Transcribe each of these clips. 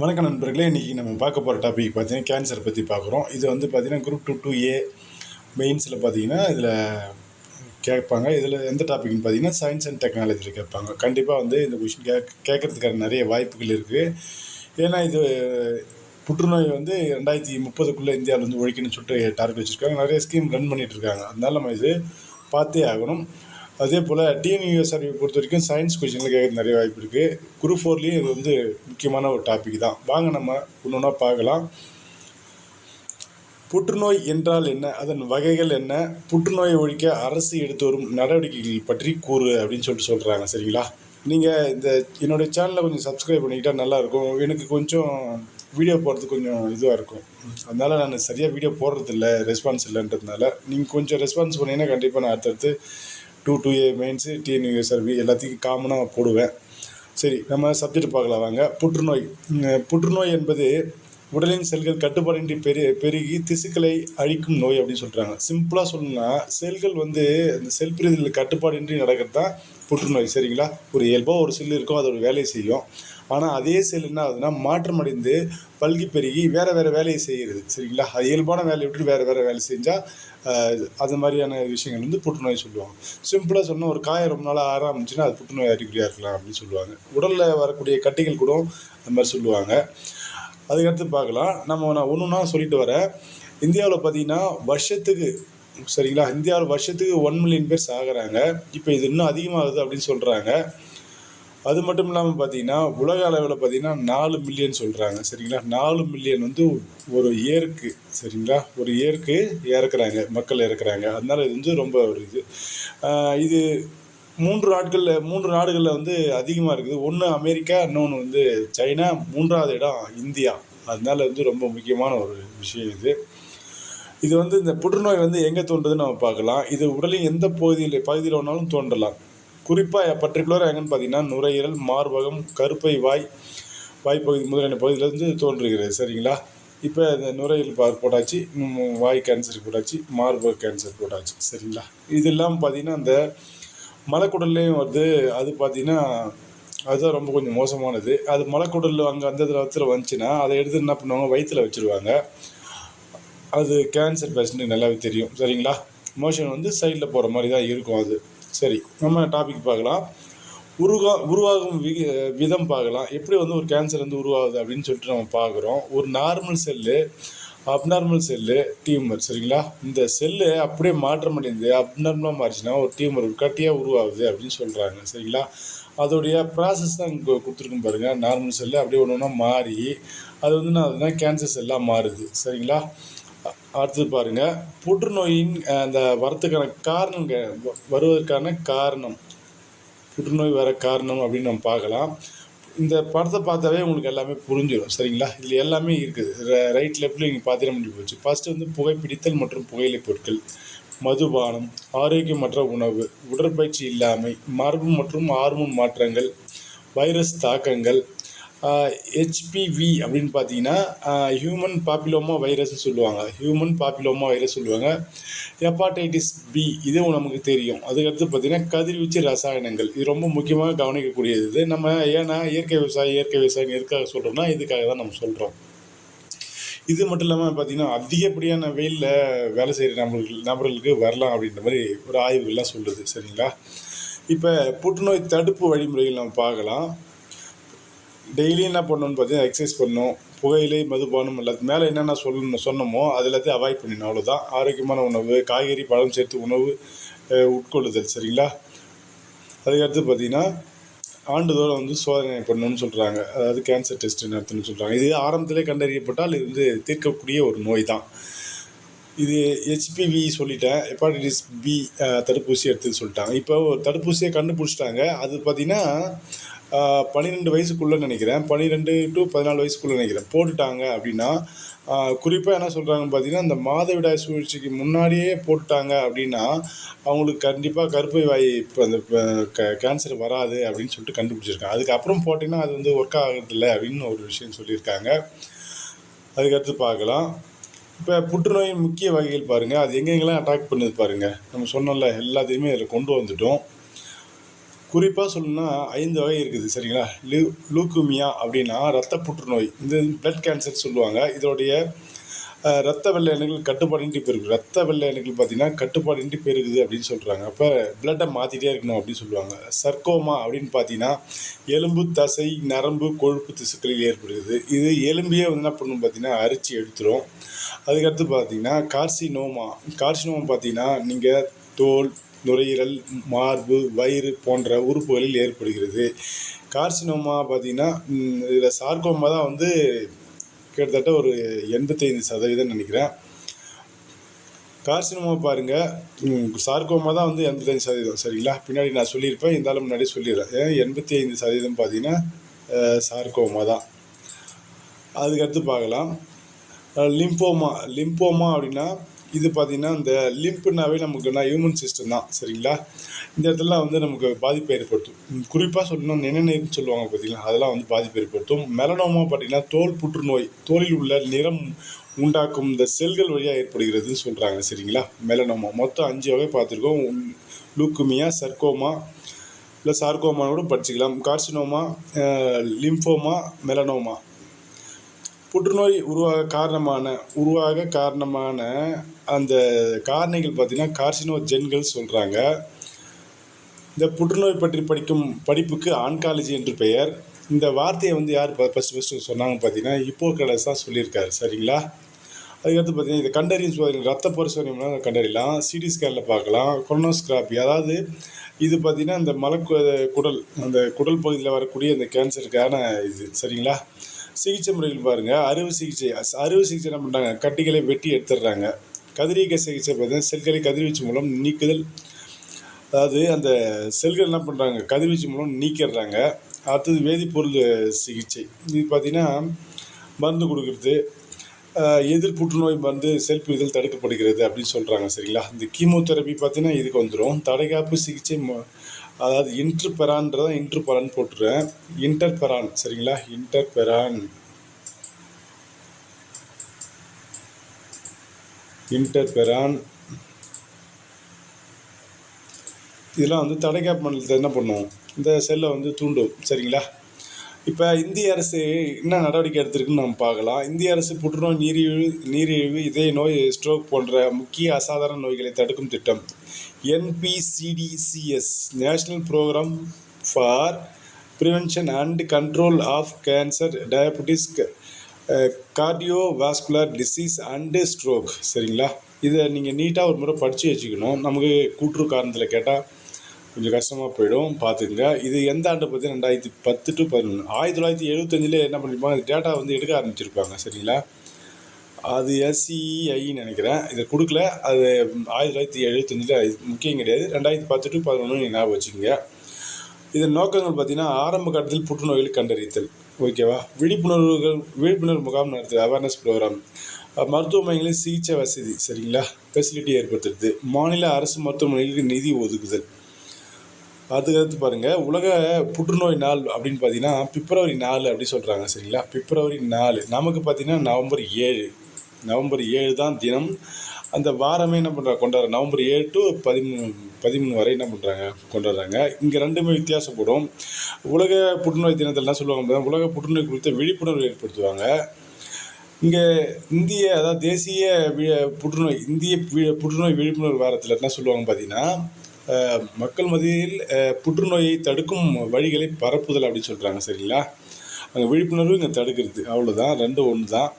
வணக்கம் நண்பர்களே இன்றைக்கி நம்ம பார்க்க போகிற டாபிக் பார்த்தீங்கன்னா கேன்சர் பற்றி பார்க்குறோம். இது வந்து பார்த்திங்கன்னா குரூப் டூ டூ ஏ மெயின்ஸில் பார்த்தீங்கன்னா இதில் கேட்பாங்க. இதில் எந்த டாபிக்னு பார்த்தீங்கன்னா சயின்ஸ் அண்ட் டெக்னாலஜியில் கேட்பாங்க. கண்டிப்பாக வந்து இந்த கொஷின் கேட்க கேட்குறதுக்கான நிறைய வாய்ப்புகள் இருக்குது ஏன்னா இது புற்றுநோய் வந்து ரெண்டாயிரத்தி முப்பதுக்குள்ளே இந்தியாவில் வந்து ஒழிக்கணும்னு சொல்லிட்டு டார்கெட் வச்சுருக்காங்க. நிறைய ஸ்கீம் ரன் பண்ணிகிட்டு இருக்காங்க. அதனால நம்ம இது பார்த்தே ஆகணும். அதே போல் டிஎன்யூஎஸ்ஆர்பி பொறுத்த வரைக்கும் சயின்ஸ் கொஷினில் கேட்க நிறைய வாய்ப்பு இருக்குது குரூப் ஃபோர்லேயும் இது வந்து முக்கியமான ஒரு டாபிக் தான். வாங்க நம்ம ஒன்று ஒன்றா பார்க்கலாம். புற்றுநோய் என்றால் என்ன? அதன் வகைகள் என்ன? புற்றுநோயை ஒழிக்க அரசு எடுத்து வரும் நடவடிக்கைகள் பற்றி கூறு அப்படின்னு சொல்லிட்டு சொல்கிறாங்க சரிங்களா? நீங்கள் இந்த என்னுடைய சேனலை கொஞ்சம் சப்ஸ்கிரைப் பண்ணிக்கிட்டால் நல்லாயிருக்கும் எனக்கு கொஞ்சம் வீடியோ போடுறதுக்கு கொஞ்சம் இதுவாக இருக்கும். அதனால் நான் சரியாக வீடியோ போடுறதில்ல ரெஸ்பான்ஸ் இல்லைன்றதுனால நீங்கள் கொஞ்சம் ரெஸ்பான்ஸ் பண்ணிங்கன்னா கண்டிப்பாக நான் அடுத்தடுத்து two two A mains TNUSRB எல்லாத்தையும் காமனாக போடுவேன். சரி நம்ம சப்ஜெக்ட் பார்க்கலாம் வாங்க. புற்றுநோய். புற்றுநோய் என்பது உடலின் செல்கள் கட்டுப்பாடின்றி பெரு பெருகி திசுக்களை அழிக்கும் நோய் அப்படின்னு சொல்கிறாங்க சிம்பிளாக சொல்லணும்னா செல்கள் வந்து அந்த செல் பிரிதல் கட்டுப்பாடின்றி நடக்கிறது தான் புற்றுநோய். சரிங்களா? ஒரு இயல்பாக ஒரு செல் இருக்கும் அதோட வேலையை செய்யும். ஆனால் அதே செல் என்ன ஆகுதுன்னா மாற்றம் அடைந்து பல்கி பெருகி வேறு வேறு வேலையை செய்கிறது. சரிங்களா? அது இயல்பான வேலையை விட்டு வேறு வேறு வேலை செஞ்சால் அது மாதிரியான விஷயங்கள் வந்து புற்றுநோய் சொல்லுவாங்க. சிம்பிளாக சொன்னால் ஒரு காயம் ரொம்ப நாளாக ஆரம்பிச்சுன்னா அது புற்றுநோய் அறிகுறியாக இருக்கலாம் அப்படின்னு சொல்லுவாங்க. உடலில் வரக்கூடிய கட்டிகள் கூட அந்த மாதிரி சொல்லுவாங்க. அதுக்கடுத்து பார்க்கலாம். நம்ம நான் ஒன்று ஒன்றா சொல்லிட்டு வரேன். இந்தியாவில் பார்த்தீங்கன்னா வருஷத்துக்கு சரிங்களா? இந்தியாவில் வருஷத்துக்கு ஒன் மில்லியன் பேர் சாகிறாங்க. இப்போ இது இன்னும் அதிகமாகுது அப்படின்னு சொல்கிறாங்க அது மட்டும் இல்லாமல் பார்த்தீங்கன்னா உலக அளவில் பார்த்தீங்கன்னா நாலு மில்லியன் சொல்கிறாங்க சரிங்களா? நாலு மில்லியன் வந்து ஒரு இயருக்கு சரிங்களா? ஒரு இயருக்கு இறக்குறாங்க மக்கள் இறக்குறாங்க. அதனால இது வந்து ரொம்ப ஒரு இது. இது மூன்று நாட்களில் மூன்று நாடுகளில் வந்து அதிகமாக இருக்குது. ஒன்று அமெரிக்கா இன்னொன்று வந்து சைனா மூன்றாவது இடம் இந்தியா. அதனால வந்து ரொம்ப முக்கியமான ஒரு விஷயம் இது. இது வந்து இந்த புற்றுநோய் வந்து எங்கே தோன்றுதுன்னு நம்ம பார்க்கலாம். இது உடலின் எந்த பகுதியில் பகுதியில் வேணாலும் தோன்றலாம். குறிப்பாக பர்டிகுலராக எங்கன்னு பார்த்தீங்கன்னா நுரையீரல் மார்பகம் கருப்பை வாய் வாய்ப்பகுதி முதலான பகுதியிலேருந்து தோன்றுகிறது. சரிங்களா? இப்போ இந்த நுரையீரல் பார் போட்டாச்சு. வாய் கேன்சர் போட்டாச்சு மார்பக கேன்சர் போட்டாச்சு. சரிங்களா? இது இல்லாமல் பார்த்தீங்கன்னா அந்த மலைக்குடல்லையும் வருது அது பார்த்தீங்கன்னா அதுதான் ரொம்ப கொஞ்சம் மோசமானது. அது மலைக்குடல் அங்கே அந்த இடத்துல வந்துச்சுன்னா அதை எடுத்து என்ன பண்ணுவாங்க? வயிற்றில் வச்சுருவாங்க. அது கேன்சர் பேஷண்ட்டுக்கு நல்லாவே தெரியும். சரிங்களா? மோஷன் வந்து சைடில் போகிற மாதிரி தான் இருக்கும் அது. சரி நம்ம டாபிக் பார்க்கலாம். உருகா உருவாகும் வி விதம் பார்க்கலாம். எப்படி வந்து ஒரு கேன்சர் வந்து உருவாகுது அப்படின்னு சொல்லிட்டு நம்ம பார்க்குறோம். ஒரு normal cell abnormal cell tumour சரிங்களா? இந்த செல்லு அப்படியே மாற்றம் அடைந்து அப்நார்மலாக மாறிச்சுன்னா ஒரு டியூமர் ஒரு கட்டியாக உருவாகுது அப்படின்னு சொல்கிறாங்க சரிங்களா? அதோடைய ப்ராசஸ் தான் இங்கே கொடுத்துருக்கும் பாருங்கள் நார்மல் செல்லு அப்படியே ஒன்று ஒன்றா மாறி அது வந்து நான் அதுதான் கேன்சர் செல்லாக மாறுது சரிங்களா? அடுத்தது பாருங்கள் புற்றுநோயின் அந்த வரத்துக்கான காரணம் வ- வருவதற்கான காரணம். புற்றுநோய் வர காரணம் அப்படின்னு நம்ம பார்க்கலாம். இந்த படத்தை பார்த்தாவே உங்களுக்கு எல்லாமே புரிஞ்சிடும். சரிங்களா? இதில் எல்லாமே இருக்குது. ரைட் லெஃப்டில் நீங்கள் பார்த்துட முடிஞ்சு போச்சு. ஃபஸ்ட்டு வந்து புகைப்பிடித்தல் மற்றும் புகையிலை பொருட்கள். மதுபானம் ஆரோக்கியமற்ற உணவு உடற்பயிற்சி இல்லாமை மரபு மற்றும் ஹார்மோன் மாற்றங்கள் வைரஸ் தாக்கங்கள் ஹெச்பிவி அப்படின்னு பார்த்தீங்கன்னா ஹியூமன் பாப்பிலோமா வைரஸ்னு சொல்லுவாங்க. ஹியூமன் பாப்பிலோமா வைரஸ் சொல்லுவாங்க. ஹெப்பாடைட்டிஸ் பி இதுவும் நமக்கு தெரியும். அதுக்கடுத்து பார்த்தீங்கன்னா கதிர்வீச்சு ரசாயனங்கள். இது ரொம்ப முக்கியமாக கவனிக்கக்கூடியது இது. நம்ம ஏன்னா இயற்கை விவசாயம் இயற்கை விவசாயம் எதுக்காக சொல்கிறோம்னா இதுக்காக தான் நம்ம சொல்கிறோம் இது மட்டும் இல்லாமல் பார்த்தீங்கன்னா அதிகப்படியான வெயிலில் வேலை செய்கிற நபர்கள் நபர்களுக்கு வரலாம் அப்படின்ற மாதிரி ஒரு ஆய்வுகள்லாம் சொல்லுது. சரிங்களா? இப்போ புற்றுநோய் தடுப்பு வழிமுறைகள் நம்ம பார்க்கலாம். டெய்லி என்ன பண்ணணும்னு பார்த்தீங்கன்னா எக்ஸசைஸ் பண்ணணும். புகையிலை மதுபானம் எல்லாத்து மேலே என்னென்ன சொல்லணும் சொன்னோமோ அது எல்லாத்தையும் அவாய்ட் பண்ணிடணும். அவ்வளோதான் ஆரோக்கியமான உணவு காய்கறி பழம் சேர்த்து உணவு உட்கொள்ளுதல். சரிங்களா? அதுக்கடுத்து பார்த்தீங்கன்னா ஆண்டுதோறும் வந்து சோதனை பண்ணணும்னு சொல்கிறாங்க அதாவது கேன்சர் டெஸ்ட் நடத்தணும்னு சொல்கிறாங்க இது ஆரம்பத்திலே கண்டறியப்பட்டால் இது வந்து தீர்க்கக்கூடிய ஒரு நோய் தான் இது ஹெச்பிவி சொல்லிட்டேன். ஹெப்பாட்டிட்டிஸ் பி தடுப்பூசி எடுத்துன்னு சொல்லிட்டாங்க. இப்போ தடுப்பூசியை கண்டுபிடிச்சிட்டாங்க. அது பார்த்தீங்கன்னா பன்னிரெண்டு வயசுக்குள்ளே நினைக்கிறேன். பன்னிரெண்டு டு பதினாலு வயசுக்குள்ளே நினைக்கிறேன். போட்டுட்டாங்க அப்படின்னா குறிப்பாக என்ன சொல்கிறாங்கன்னு பார்த்தீங்கன்னா இந்த மாதவிடாய் சுழற்சிக்கு முன்னாடியே போட்டுட்டாங்க அப்படின்னா அவங்களுக்கு கண்டிப்பாக கருப்பை வாய் இப்போ அந்த க கேன்சர் வராது அப்படின்னு சொல்லிட்டு கண்டுபிடிச்சிருக்காங்க. அதுக்கப்புறம் போட்டிங்கன்னா அது வந்து ஒர்க் ஆகிறதில்ல அப்படின்னு ஒரு விஷயம் சொல்லியிருக்காங்க. அதுக்கடுத்து பார்க்கலாம். இப்போ புற்றுநோயின் முக்கிய வகைகள் பாருங்கள் அது எங்கெங்கெல்லாம் அட்டாக் பண்ணுது பாருங்கள் நம்ம சொன்னோம்ல எல்லாத்தையுமே இதில் கொண்டு வந்துட்டோம். குறிப்பாக சொல்லணும்னா ஐந்து வகை இருக்குது சரிங்களா? லூ லூக்குமியா அப்படின்னா ரத்த புற்றுநோய். இந்த பிளட் கேன்சர் சொல்லுவாங்க. இதோடைய ரத்த வெள்ளை அணுக்கள் கட்டுப்பாடின்றி பெருகுது. ரத்த வெள்ளை அணுக்கள் பார்த்தீங்கன்னா கட்டுப்பாடின்றி பெருகுது அப்படின்னு சொல்கிறாங்க அப்போ பிளட்டை மாற்றிட்டே இருக்கணும் அப்படின்னு சொல்லுவாங்க. சர்க்கோமா அப்படின்னு பார்த்தீங்கன்னா எலும்பு தசை நரம்பு கொழுப்பு திசுக்களில் ஏற்படுகிறது. இது எலும்பையே வந்து என்ன பண்ணணும் பார்த்தீங்கன்னா அரிச்சு எடுத்துரும். அதுக்கடுத்து பார்த்தீங்கன்னா கார்சினோமா. கார்சினோமா பார்த்தீங்கன்னா நீங்கள் தோல் நுரையீரல் மார்பு வயிறு போன்ற உறுப்புகளில் ஏற்படுகிறது. கார்சினோமா பார்த்தீங்கன்னா இதில் சார்கோமா தான் வந்து கிட்டத்தட்ட ஒரு எண்பத்தைந்து சதவீதம் நினைக்கிறேன். கார்சினோமா பாருங்கள் சார்கோமா தான் வந்து எண்பத்தஞ்சு சதவீதம். சரிங்களா? பின்னாடி நான் சொல்லியிருப்பேன் இருந்தாலும் முன்னாடி சொல்லிடுறேன். ஏன் எண்பத்தி ஐந்து சதவீதம் பார்த்தீங்கன்னா சார்கோமா தான். அதுக்கடுத்து பார்க்கலாம். லிம்போமா லிம்போமா அப்படின்னா இது பார்த்தீங்கன்னா இந்த லிம்ப்னாவே நமக்கு என்ன ஹியூமன் சிஸ்டம் தான் சரிங்களா? இந்த இடத்துல வந்து நமக்கு பாதிப்பை ஏற்படுத்தும். குறிப்பாக சொல்லணும் நினைநீர்னு சொல்லுவாங்க பார்த்தீங்களா அதெல்லாம் வந்து பாதிப்பு ஏற்படுத்தும். மெலனோமா பார்த்தீங்கன்னா தோல் புற்றுநோய் தோலில் உள்ள நிறம் உண்டாக்கும் இந்த செல்கள் வழியாக ஏற்படுகிறதுன்னு சொல்கிறாங்க சரிங்களா? மெலனோமா மொத்தம் அஞ்சு வகை பார்த்துருக்கோம். லூக்குமியா சர்க்கோமா இல்லை சார்கோமா கூட படிச்சுக்கலாம். கார்சினோமா லிம்போமா மெலனோமா புற்றுநோய் உருவாக காரணமான உருவாக காரணமான அந்த காரணிகள் பார்த்தீங்கன்னா கார்சினோஜென்கள் சொல்கிறாங்க இந்த புற்றுநோய் பற்றி படிக்கும் படிப்புக்கு ஆன்காலஜி என்று பெயர். இந்த வார்த்தையை வந்து யார் ஃபஸ்ட்டு ஃபஸ்ட்டு சொன்னாங்க பார்த்தீங்கன்னா இப்போ ஹிப்போக்ரடஸ் தான் சொல்லியிருக்காரு. சரிங்களா? அதுக்கடுத்து பார்த்தீங்கன்னா இதை கண்டறியும் சோதனை ரத்த பரிசோதனை கண்டறியலாம். சிடி ஸ்கேனில் பார்க்கலாம். கொரோனோஸ்கிராபி அதாவது இது பார்த்தீங்கன்னா இந்த மலக்கு குடல் அந்த குடல் பகுதியில் வரக்கூடிய இந்த கேன்சருக்கான இது. சரிங்களா? சிகிச்சை முறைகள் பாருங்கள் அறுவை சிகிச்சை அஸ்- அறுவை சிகிச்சை என்ன பண்ணுறாங்க கட்டிகளை வெட்டி எடுத்துடுறாங்க. கதிரியக்க சிகிச்சை பார்த்தீங்கன்னா செல்களை கதிர்வீச்சு மூலம் நீக்குதல். அதாவது அந்த செல்கள் என்ன பண்ணுறாங்க கதிர்வீச்சு மூலம் நீக்கிடுறாங்க. அடுத்தது வேதிப்பொருள் சிகிச்சை. இது பார்த்திங்கன்னா மருந்து கொடுக்குறது. எதிர் புற்றுநோய் மருந்து செல் பிரிதல் தடுக்கப்படுகிறது அப்படின்னு சொல்கிறாங்க சரிங்களா? இந்த கீமோதெரப்பி பார்த்தீங்கன்னா இதுக்கு வந்துடும் தடைகாப்பு சிகிச்சை அதாவது இன்டர்பெரான்றதை இன்டர்பெரான் போட்டுருவேன். இன்டர்பெரான் சரிங்களா? இன்டர்பெரான் இன்டர்பெரான் இதெல்லாம் வந்து தடைக்காப்பு மண்டலத்தை என்ன பண்ணும் இந்த செல்லை வந்து தூண்டும் சரிங்களா? இப்போ இந்திய அரசு என்ன நடவடிக்கை எடுத்திருக்குன்னு நம்ம பார்க்கலாம். இந்திய அரசு புற்றுநோய் நீரிழிவு நீரிழிவு இதய நோய் ஸ்ட்ரோக் போன்ற முக்கிய அசாதாரண நோய்களை தடுக்கும் திட்டம். NPCDCS national programme for prevention and control of cancer diabetes cardiovascular disease and stroke சரிங்களா? இதை நீங்கள் நீட்டாக ஒரு முறை படித்து வச்சுக்கணும். நமக்கு கூற்று காரணத்தில் கேட்டால் கொஞ்சம் கஷ்டமாக போயிடும் பார்த்துக்குங்க இது எந்த ஆண்டு பற்றி ரெண்டாயிரத்தி பத்து டு பதினொன்று ஆயிரத்தி தொள்ளாயிரத்தி எழுபத்தஞ்சில் என்ன பண்ணியிருப்பாங்க டேட்டா வந்து எடுக்க ஆரம்பிச்சிருப்பாங்க சரிங்களா? அது எஸ்சிஐன்னு நினைக்கிறேன். இதை கொடுக்கல. அது ஆயிரத்தி தொள்ளாயிரத்தி எழுபத்தஞ்சில் முக்கியம் கிடையாது. ரெண்டாயிரத்தி பத்து டு பதினொன்று ஞாபகம் வச்சுக்கோங்க. இதன் நோக்கங்கள் பார்த்தீங்கன்னா ஆரம்ப கட்டத்தில் புற்றுநோய்களை கண்டறித்தல். ஓகேவா? விழிப்புணர்வுகள் விழிப்புணர்வு முகாம் நடத்துது அவேர்னஸ் ப்ரோக்ராம் மருத்துவமனைகளில் சிகிச்சை வசதி சரிங்களா? ஃபெசிலிட்டி ஏற்படுத்துறது. மாநில அரசு மருத்துவமனைகளுக்கு நிதி ஒதுக்குதல். அதுக்கடுத்து பாருங்கள் உலக புற்றுநோய் நாள் அப்படின்னு பார்த்தீங்கன்னா பிப்ரவரி நாலு அப்படி சொல்கிறாங்க சரிங்களா? பிப்ரவரி நாலு. நமக்கு பார்த்தீங்கன்னா நவம்பர் ஏழு. நவம்பர் ஏழு தான் தினம். அந்த வாரமே என்ன பண்ணுறாங்க கொண்டாடுற நவம்பர் ஏழு டு பதிமூணு பதிமூணு வரை என்ன பண்ணுறாங்க கொண்டாடுறாங்க. இங்கே ரெண்டுமே வித்தியாசப்படும். உலக புற்றுநோய் தினத்தில் என்ன சொல்லுவாங்க பார்த்தீங்கன்னா, உலக புற்றுநோய் குறித்த விழிப்புணர்வு ஏற்படுத்துவாங்க. இங்கே இந்திய அதாவது தேசிய புற்றுநோய் இந்திய புற்றுநோய் விழிப்புணர்வு வாரத்தில் என்ன சொல்லுவாங்க பார்த்தீங்கன்னா மக்கள் மத்தியில் புற்றுநோயை தடுக்கும் வழிகளை பரப்புதல் அப்படின்னு சொல்கிறாங்க சரிங்களா? அங்கே விழிப்புணர்வு இங்கே தடுக்கிறது. அவ்வளோதான் ரெண்டு ஒன்று தான்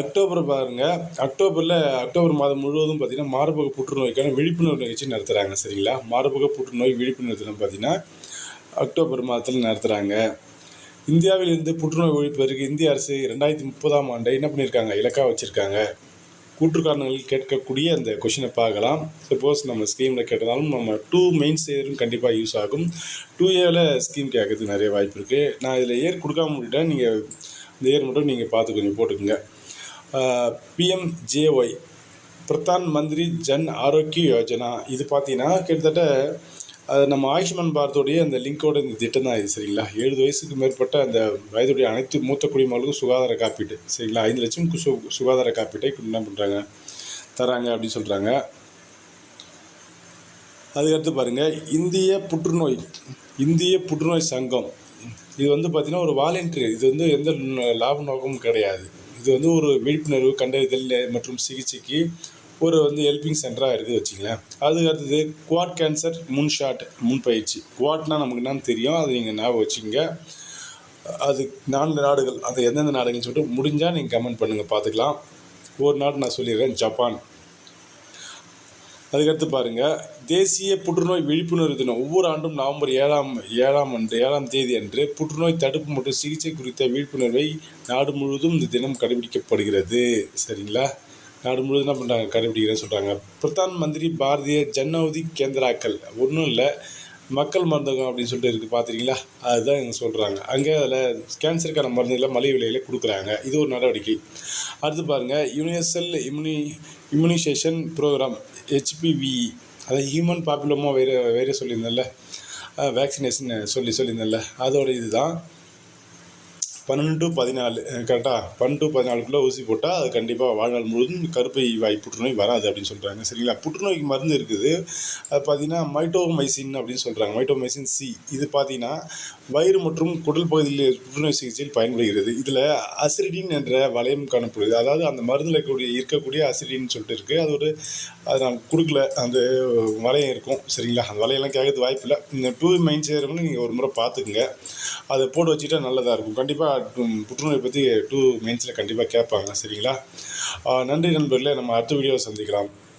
அக்டோபர் பாருங்கள் அக்டோபரில் அக்டோபர் மாதம் முழுவதும் பார்த்தீங்கன்னா மார்பக புற்றுநோய்க்கான விழிப்புணர்வு நிகழ்ச்சி நடத்துகிறாங்க சரிங்களா? மார்பக புற்றுநோய் விழிப்புணர்வு தினம் பார்த்தீங்கன்னா அக்டோபர் மாதத்தில் நடத்துகிறாங்க இந்தியாவில் இருந்து புற்றுநோய் ஒழிப்பதற்கு இந்திய அரசு ரெண்டாயிரத்தி முப்பதாம் ஆண்டை என்ன பண்ணியிருக்காங்க? இலக்காக வச்சுருக்காங்க. கூற்று காரணங்கள் கேட்கக்கூடிய அந்த கொஷினை பார்க்கலாம். சப்போஸ் நம்ம ஸ்கீமில் கேட்டதாலும் நம்ம டூ மெயின்ஸ் இயரும் கண்டிப்பாக யூஸ் ஆகும். டூ ஏவில் ஸ்கீம் கேட்கறதுக்கு நிறைய வாய்ப்பு இருக்குது நான் இதில் இயர் கொடுக்காம விட்டுட்டேன். நீங்கள் இந்த இயர் மட்டும் நீங்கள் பார்த்து கொஞ்சம் போட்டுக்கோங்க. பிஎம்ஜேஒய் பிரதான் மந்திரி ஜன் ஆரோக்கிய யோஜனா. இது பார்த்தீங்கன்னா கிட்டத்தட்ட அது நம்ம ஆயுஷ்மான் பாரத்தோடைய அந்த லிங்கோட இந்த திட்டம் தான் இது சரிங்களா? ஏழு வயசுக்கு மேற்பட்ட அந்த வயதுடைய அனைத்து மூத்த குடிமக்களுக்கும் சுகாதார காப்பீடு சரிங்களா? ஐந்து லட்சம் சு சுகாதார காப்பீட்டை என்ன பண்ணுறாங்க தராங்க அப்படின்னு சொல்கிறாங்க அதுக்கடுத்து பாருங்கள் இந்திய புற்றுநோய் இந்திய புற்றுநோய் சங்கம். இது வந்து பார்த்திங்கன்னா ஒரு வாலண்டியர் இது வந்து எந்த லாப நோக்கமும் கிடையாது. இது வந்து ஒரு விழிப்புணர்வு கண்டறிதல் மற்றும் சிகிச்சைக்கு ஒரு வந்து ஹெல்பிங் சென்டராக இருக்குது வச்சுங்களேன் அதுக்கு அடுத்தது குவாட் கேன்சர் முன் ஷாட் முன் பயிற்சி குவாட்னா நமக்கு என்னன்னு தெரியும். அது நீங்கள் ஞாபகம் வச்சுங்க அது நான்கு நாடுகள் அது எந்தெந்த நாடுகள்னு சொல்லிட்டு முடிஞ்சால் நீங்கள் கமெண்ட் பண்ணுங்கள் பார்த்துக்கலாம். ஒரு நாடு நான் சொல்லிடுறேன் ஜப்பான். அதுக்கடுத்து பாருங்கள் தேசிய புற்றுநோய் விழிப்புணர்வு தினம். ஒவ்வொரு ஆண்டும் நவம்பர் ஏழாம் ஏழாம் அன்று ஏழாம் தேதி அன்று புற்றுநோய் தடுப்பு மற்றும் சிகிச்சை குறித்த விழிப்புணர்வை நாடு முழுவதும் இந்த தினம் கடைபிடிக்கப்படுகிறது. சரிங்களா? நாடு முழுவதும் என்ன பண்ணுறாங்க கடைபிடிக்கிறேன்னு சொல்கிறாங்க பிரதான் மந்திரி பாரதிய ஜன்னௌதி கேந்திராக்கள். ஒன்றும் இல்லை. மக்கள் மருந்தகம் அப்படின்னு சொல்லிட்டு இருக்குது பார்த்துருக்கீங்களா அதுதான் இவங்க சொல்கிறாங்க அங்கே அதில் கேன்சருக்கான மருந்துகளை மலிவு விலையில் கொடுக்குறாங்க. இது ஒரு நடவடிக்கை. அடுத்து பாருங்கள் universal immuni immunisation programme HPV அதாவது ஹியூமன் பாப்புலமாக வேறு வேறு சொல்லியிருந்தேன்ல. வேக்சினேஷன் சொல்லி சொல்லியிருந்தேன்ல. அதோட இதுதான். பன்னெண்டு டு பதினாலு கரெக்டாக பன்னெண்டு டு பதினாலுக்குள்ளே ஊசி போட்டால் அது கண்டிப்பாக வாழ்நாள் முழுவதும் கருப்பை வாய் புற்றுநோய் வராது அப்படின்னு சொல்கிறாங்க சரிங்களா? புற்றுநோய்க்கு மருந்து இருக்குது. அது பார்த்தீங்கன்னா மைட்டோமைசின் அப்படின்னு சொல்கிறாங்க மைட்டோமைசின் சி இது பார்த்தீங்கன்னா வயிறு மற்றும் குடல் பகுதியில் புற்றுநோய் சிகிச்சையில் பயன்படுகிறது. இதில் அசிரிடின் என்ற வளையம் காணப்படுது. அதாவது அந்த மருந்தில் இருக்கக்கூடிய இருக்கக்கூடிய அசிரிடின்னு சொல்லிட்டு இருக்குது அது ஒரு அது நான் கொடுக்கல. அந்த வளையம் இருக்கும். சரிங்களா? அந்த வலையெல்லாம் கேட்கறது வாய்ப்பு இல்லை இந்த டூ மைண்ட் செய்கிறவங்க நீங்கள் ஒரு முறை பார்த்துக்குங்க. அதை போட்டு வச்சுட்டா நல்லதாக இருக்கும். கண்டிப்பாக புற்றுநோய் பற்றி டூ மெயின்ஸில் கண்டிப்பாக கேட்பாங்க சரிங்களா? நன்றி நண்பர்களே. நம்ம அடுத்த வீடியோவை சந்திக்கலாம்.